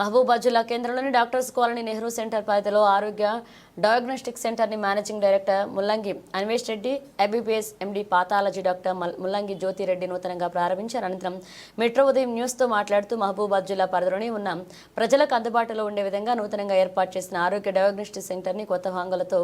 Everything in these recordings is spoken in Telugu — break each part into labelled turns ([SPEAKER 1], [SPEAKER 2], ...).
[SPEAKER 1] మహబూబాద్ జిల్లా కేంద్రంలోని డాక్టర్స్ కాలనీ నెహ్రూ సెంటర్ పరిధిలో ఆరోగ్య డయాగ్నోస్టిక్ సెంటర్ని managing director Mullangi Anvesh Reddy MBBS MD pathology doctor మల్- ముల్లంగి జ్యోతిరెడ్డి నూతనంగా ప్రారంభించారు. అనంతరం మెట్రో ఉదయం న్యూస్తో మాట్లాడుతూ మహబూబాద్ జిల్లా పరిధిలోని ఉన్న ప్రజలకు అందుబాటులో ఉండే విధంగా నూతనంగా ఏర్పాటు చేసిన ఆరోగ్య డయాగ్నోస్టిక్ సెంటర్ని కొత్త భాంగులతో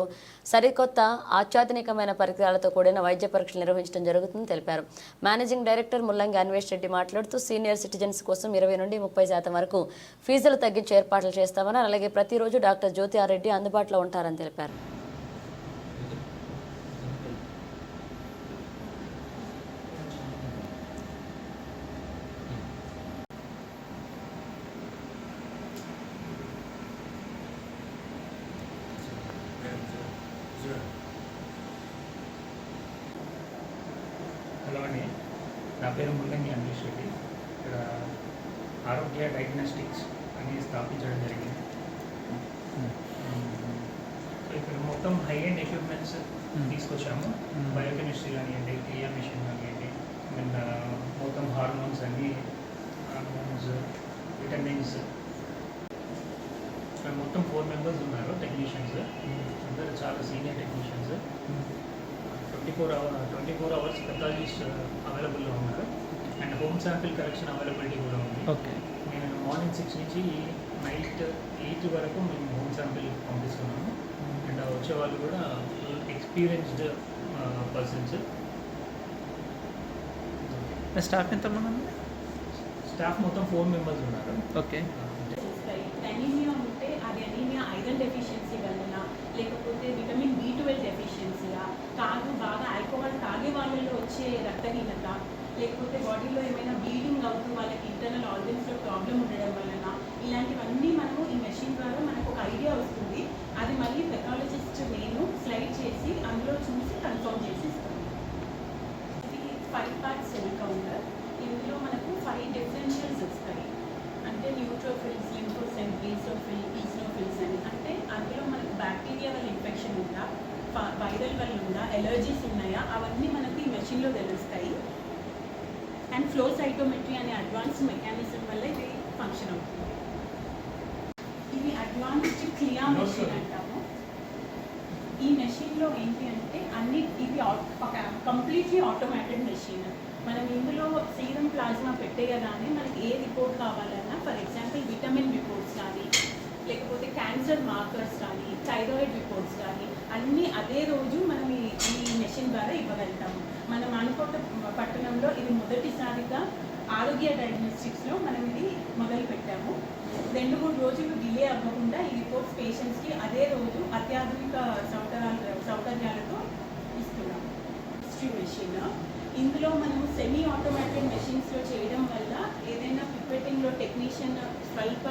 [SPEAKER 1] సరికొత్త అత్యాధునికమైన పరికరాలతో కూడిన వైద్య పరీక్షలు నిర్వహించడం జరుగుతుందని తెలిపారు. మేనేజింగ్ డైరెక్టర్ ముల్లంగి అన్వేష్ రెడ్డి మాట్లాడుతూ సీనియర్ సిటిజన్స్ కోసం ఇరవై నుండి ముప్పై శాతం వరకు ఫీజు ఫీజులు తగ్గించే ఏర్పాట్లు చేస్తామని అలాగే ప్రతిరోజు డాక్టర్ జ్యోతి ఆరెడ్డి అందుబాటులో ఉంటారని తెలిపారు.
[SPEAKER 2] హలో అండి. నా పేరు ముల్లంగి అమరీష్ రెడ్డి. ఇక్కడ ఆరోగ్య డయాగ్నోస్టిక్స్ అని స్థాపించడం జరిగింది. సో ఇక్కడ మొత్తం హై ఎండ్ ఎక్విప్మెంట్స్ తీసుకొచ్చాము. బయోకెమిస్ట్రీ కానివ్వండి క్రియా మిషన్ కానివ్వండి అండ్ మొత్తం హార్మోన్స్ అన్ని హార్మోన్స్ విటమిన్స్ ఇక్కడ మొత్తం ఫోర్ మెంబర్స్ ఉన్నారు టెక్నీషియన్స్ అందరు చాలా senior technicians twenty four hour twenty four hours pathologist అవైలబుల్లో ఉన్నారు. And home sample collection availability కూడా ఉంది.
[SPEAKER 3] ఓకే
[SPEAKER 2] నేను మార్నింగ్ సిక్స్ నుంచి నైట్ ఎయిట్ వరకు మేము హోమ్ శాంపిల్ పంపిస్తున్నాము. అండ్ వచ్చే వాళ్ళు కూడా ఎక్స్పీరియన్స్డ్ పర్సన్స్
[SPEAKER 3] స్టాఫ్ ఎంతమంది ఉంది
[SPEAKER 2] స్టాఫ్ మొత్తం ఫోర్ మెంబర్స్ ఉన్నారు.
[SPEAKER 3] ఓకే
[SPEAKER 4] అనీమియా ఉంటే అది అనీమియా ఐరన్ డెఫిషియన్సీ వలన లేకపోతే విటమిన్ బి ట్వెల్వ్ డెఫిషియన్సీగా కాదు బాగా ఆల్కహాల్ తాగే వాళ్ళలో వచ్చే రక్తహీనత లేకపోతే బాడీలో ఏమైనా బ్లీడింగ్ అవుతూ ప్రాబ్లం ఉండడం వలన ఇలాంటివన్నీ మనము ఈ మెషిన్ ద్వారా మనకు ఒక ఐడియా వస్తుంది. అది మళ్ళీ పెథాలజిస్ట్ నేను స్లైడ్ చేసి అందులో చూసి కన్ఫర్మ్ చేసి ఇస్తాను. ఇది ఫైవ్ పార్ట్ సెల్ కౌంటర్ ఇందులో మనకు ఫైవ్ డిఫరెన్షియల్స్ వస్తాయి. అంటే న్యూట్రోఫిల్స్ లింఫోసెల్ బీసోఫిల్ ఈస్నోఫిల్స్ అని. అంటే అందులో మనకు బ్యాక్టీరియా వల్ల ఇన్ఫెక్షన్ ఉందా వైరల్ వల్ల ఉందా? ఎలర్జీస్ ఉన్నాయా? అవన్నీ మనకు ఈ మెషిన్లో తెలుస్తాయి. అండ్ ఫ్లో సైటోమెట్రీ అనే అడ్వాన్స్ మెకానిజం వల్ల ఇది ఫంక్షన్ అవుతుంది. ఇది అడ్వాన్స్డ్ క్లియా మెషిన్ అంటాము. ఈ మెషిన్లో ఏంటి అంటే అన్ని ఇది కంప్లీట్లీ ఆటోమేటెడ్ మెషిన్ మనం ఇందులో సీరం ప్లాజ్మా పెట్టేయగానే మనకి ఏ రిపోర్ట్ కావాలన్నా ఫర్ ఎగ్జాంపుల్ విటమిన్ రిపోర్ట్స్ కానీ లేకపోతే క్యాన్సర్ మార్కర్స్ కానీ థైరాయిడ్ రిపోర్ట్స్ కానీ అన్నీ అదే రోజు మనం ఈ మెషిన్ ద్వారా ఇవ్వగలుగుతాము. మనం అనుకోట పట్టణంలో ఇది మొదటిసారిగా ఆరోగ్య డయాగ్నోస్టిక్స్లో మనం ఇది మొదలు పెట్టాము రెండు మూడు రోజులు డిలే అవ్వకుండా ఈ రిపోర్ట్స్ పేషెంట్స్కి అదే రోజు అత్యాధునిక సౌకర్యాలు సౌకర్యాలతో ఇస్తున్నాం. హిస్టరీ మెషిన్ ఇందులో మనం సెమీ ఆటోమేటిక్ మెషిన్స్లో చేయడం వల్ల ఏదైనా పిప్పెటింగ్లో టెక్నీషియన్ స్వల్ప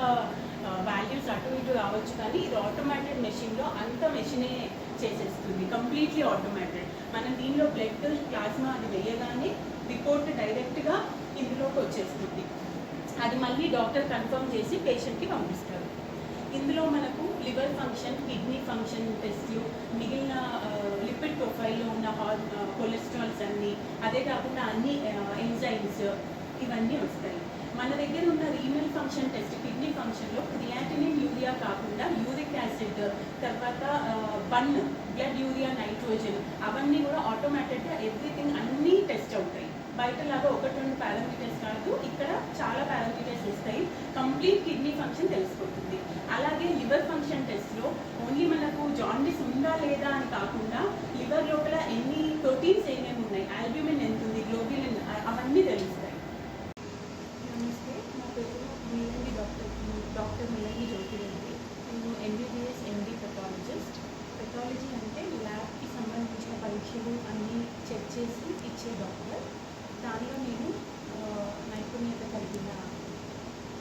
[SPEAKER 4] వాల్యూస్ అటు ఇటు రావచ్చు కానీ ఇది ఆటోమేటెడ్ మెషిన్లో అంత మెషినే చేసేస్తుంది. కంప్లీట్లీ ఆటోమేటెడ్ మనం దీనిలో బ్లడ్ ప్లాస్మా అది వేయగానే రిపోర్ట్ డైరెక్ట్గా ఇందులోకి వచ్చేస్తుంది. అది మళ్ళీ డాక్టర్ కన్ఫర్మ్ చేసి పేషెంట్కి పంపిస్తారు. ఇందులో మనకు లివర్ ఫంక్షన్ కిడ్నీ ఫంక్షన్ టెస్ట్లు మిగిలిన లిపిడ్ ప్రొఫైల్లో ఉన్న కొలెస్ట్రాల్స్ అన్నీ అదే కాకుండా అన్ని ఎంజైమ్స్ ఇవన్నీ వస్తాయి. మన దగ్గర ఉన్న రీనల్ ఫంక్షన్ టెస్ట్ కిడ్నీ ఫంక్షన్లో క్రియాటినిన్ యూరియా కాకుండా యూరిక్ యాసిడ్ తర్వాత బన్ బ్లడ్ యూరియా నైట్రోజన్ అవన్నీ కూడా ఆటోమేటిక్గా ఎవ్రీథింగ్ అన్నీ టెస్ట్ అవుతాయి. బయట లాగా ఒకటి రెండు పారామీటర్స్ కాదు ఇక్కడ చాలా పారామీటర్స్ వస్తాయి. కంప్లీట్ కిడ్నీ ఫంక్షన్ తెలిసిపోతుంది. అలాగే లివర్ ఫంక్షన్ టెస్ట్లో ఓన్లీ మనకు జాండిస్ ఉందా లేదా అని కాకుండా లివర్ లోపల ఎన్ని ప్రోటీన్స్ ఏమేమి ఉన్నాయి ఆల్బ్యూమిన్ ఎంత ఉంది గ్లోబిలిన్ అవన్నీ తెలుస్తాయి నమస్తే నా పేరు మిలంగి డాక్టర్ డాక్టర్ మిలంగి జ్యోతిరెడ్డి నేను ఎంబీబీఎస్ ఎండి పెథాలజిస్ట్ పెథాలజీ అంటే ల్యాబ్కి సంబంధించిన పరీక్షలు అన్నీ చెక్ చేసి ఇచ్చే డాక్టర్. దానిలో నేను నైపుణ్యత కలిగిన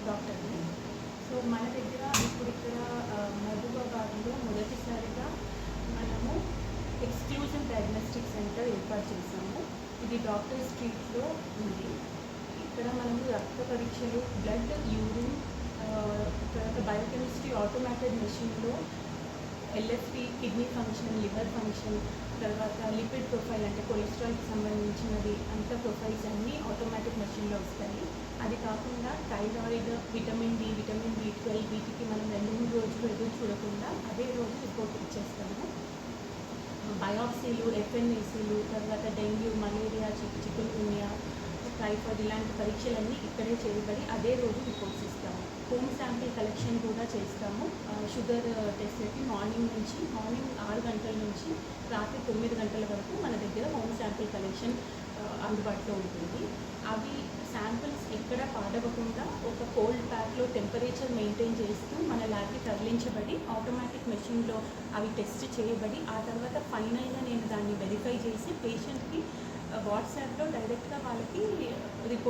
[SPEAKER 4] డాక్టర్ని. సో మన దగ్గర ఇప్పుడు ఇక్కడ ఆ, మహబూబాబాద్లో మొదటిసారిగా మనము ఎక్స్క్లూజివ్ డయాగ్నోస్టిక్ సెంటర్ ఏర్పాటు చేశాము. ఇది డాక్టర్ స్ట్రీట్లో ఉంది. ఇక్కడ మనము రక్త పరీక్షలు బ్లడ్ యూరిన్ తర్వాత బయోకెమిస్ట్రీ ఆటోమేటెడ్ మెషిన్లో LFT kidney function liver function తర్వాత లిపిడ్ ప్రొఫైల్ అంటే కొలెస్ట్రాల్కి సంబంధించినవి అంత ప్రొఫైల్స్ అన్నీ ఆటోమేటిక్ మెషిన్లో వస్తాయి. అది కాకుండా thyroid vitamin D vitamin B twelve రోజులు ఎదురు చూడకుండా అదే రోజు రిపోర్ట్ ఇచ్చేస్తాము. బయాప్సీలు ఎఫ్ఎన్ఏసీలు తర్వాత dengue malaria chik chikungunya typhoid ఇలాంటి పరీక్షలన్నీ ఇక్కడే చేయబడి అదే రోజు రిపోర్ట్స్ ఇస్తాము. హోమ్ శాంపిల్ కలెక్షన్ కూడా చేస్తాము. షుగర్ టెస్ట్కి మార్నింగ్ నుంచి మార్నింగ్ ఆరు గంటల నుంచి రాత్రి తొమ్మిది గంటల వరకు మన దగ్గర హోమ్ శాంపిల్ కలెక్షన్ అందుబాటులో ఉంటుంది. అవి శాంపిల్స్ ఎక్కడ పాడవకుండా ఒక కోల్డ్ ప్యాక్లో టెంపరేచర్ మెయింటైన్ చేస్తూ మన ల్యాబ్కి తరలించబడి ఆటోమేటిక్ మెషిన్లో అవి టెస్ట్ చేయబడి ఆ తర్వాత ఫైనల్గా నేను దాన్ని వెరిఫై చేసి పేషెంట్కి వాట్సాప్లో డైరెక్ట్గా వాళ్ళకి రిపోర్ట్